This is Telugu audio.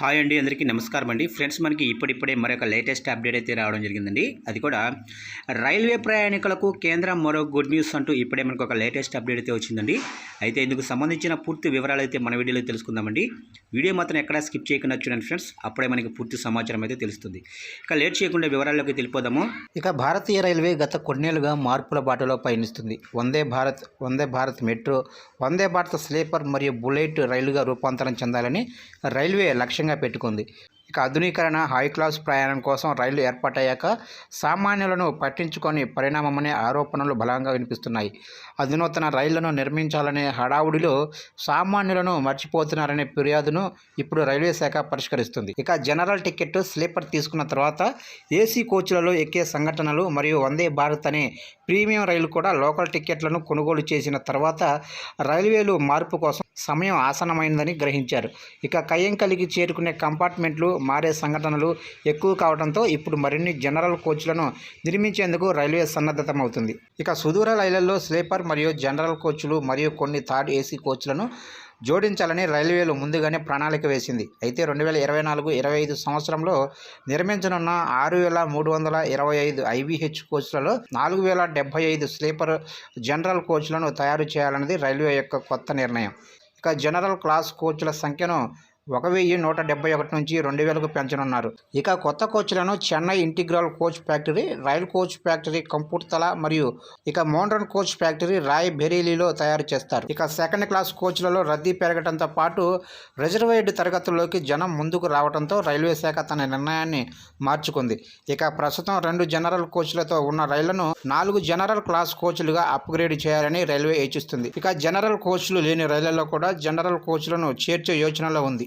హాయ్ అండి అందరికీ నమస్కారం అండి. ఫ్రెండ్స్ మనకి ఇప్పుడిప్పుడే మరొక లేటెస్ట్ అప్డేట్ అయితే రావడం జరిగిందండి. అది కూడా రైల్వే ప్రయాణికులకు కేంద్రం మరో గుడ్ న్యూస్ అంటూ ఇప్పుడే మనకు ఒక లేటెస్ట్ అప్డేట్ అయితే వచ్చిందండి. అయితే ఇందుకు సంబంధించిన పూర్తి వివరాలు అయితే మన వీడియోలో తెలుసుకుందామండి. వీడియో మాత్రం ఎక్కడా స్కిప్ చేయకుండా చూడండి ఫ్రెండ్స్. అప్పుడే మనకి పూర్తి సమాచారం అయితే తెలుస్తుంది. ఇక లేట్ చేయకుండా వివరాల్లోకి తెలిపోదాము ఇక భారతీయ రైల్వే గత కొన్నేళ్ళుగా మార్పుల బాటలో పయనిస్తుంది. వందే భారత్ వందే భారత్ మెట్రో వందే భారత్ స్లీపర్ మరియు బుల్లెట్ రైలుగా రూపాంతరం చెందాలని రైల్వే లక్ష్యంగా పెట్టుకుంది. ఇక ఆధునీకరణ హై క్లాస్ ప్రయాణం కోసం రైళ్ళు ఏర్పాటయ్యాక సామాన్యులను పట్టించుకొని పరిణామమనే ఆరోపణలు బలంగా వినిపిస్తున్నాయి. అధునూతన రైళ్ళను నిర్మించాలనే హడావుడిలో సామాన్యులను మర్చిపోతున్నారనే ఫిర్యాదును ఇప్పుడు రైల్వే శాఖ పరిష్కరిస్తుంది. ఇక జనరల్ టికెట్ స్లీపర్ తీసుకున్న తర్వాత ఏసీ కోచ్లలో ఎక్కే సంఘటనలు మరియు వందే భారత్ అనే ప్రీమియం రైలు కూడా లోకల్ టికెట్లను కొనుగోలు చేసిన తర్వాత రైల్వేలు మార్పు కోసం సమయం ఆసనమైందని గ్రహించారు. ఇక కయ్యంకలికి చేరుకునే కంపార్ట్మెంట్లు మారే సంఘటనలు ఎక్కువ కావడంతో ఇప్పుడు మరిన్ని జనరల్ కోచ్లను నిర్మించేందుకు రైల్వే సన్నద్ధతమవుతుంది. ఇక సుదూర రైళ్ళలో స్లీపర్ మరియు జనరల్ కోచ్లు మరియు కొన్ని థర్డ్ ఏసీ కోచ్లను జోడించాలని రైల్వేలు ముందుగానే ప్రణాళిక వేసింది. అయితే రెండు వేల ఇరవై నాలుగు ఇరవై ఐదు సంవత్సరంలో నిర్మించనున్న ఆరు వేల మూడు వందల ఇరవై ఐదు ఐవీహెచ్ కోచ్లలో నాలుగు వేల డెబ్బై ఐదు స్లీపర్ జనరల్ కోచ్లను తయారు చేయాలన్నది రైల్వే యొక్క కొత్త నిర్ణయం. ఇక జనరల్ క్లాస్ కోచ్ల సంఖ్యను ఒక వెయ్యి నూట డెబ్బై ఒకటి నుంచి రెండు వేలకు పెంచనున్నారు. ఇక కొత్త కోచ్లను Chennai integral coach factory rail coach factory Kapurthala మరియు ఇక మోండ్రన్ కోచ్ ఫ్యాక్టరీ రాయ్ బెరీలీలో తయారు చేస్తారు. ఇక సెకండ్ క్లాస్ కోచ్లలో రద్దీ పెరగడంతో పాటు రిజర్వేడ్ తరగతుల్లోకి జనం ముందుకు రావడంతో రైల్వే శాఖ తన నిర్ణయాన్ని మార్చుకుంది. ఇక ప్రస్తుతం రెండు జనరల్ కోచ్లతో ఉన్న రైళ్ళను నాలుగు జనరల్ క్లాస్ కోచ్లుగా అప్గ్రేడ్ చేయాలని రైల్వే యోచిస్తుంది. ఇక జనరల్ కోచ్లు లేని రైళ్ళలో కూడా జనరల్ కోచ్లను చేర్చే యోచనలో ఉంది.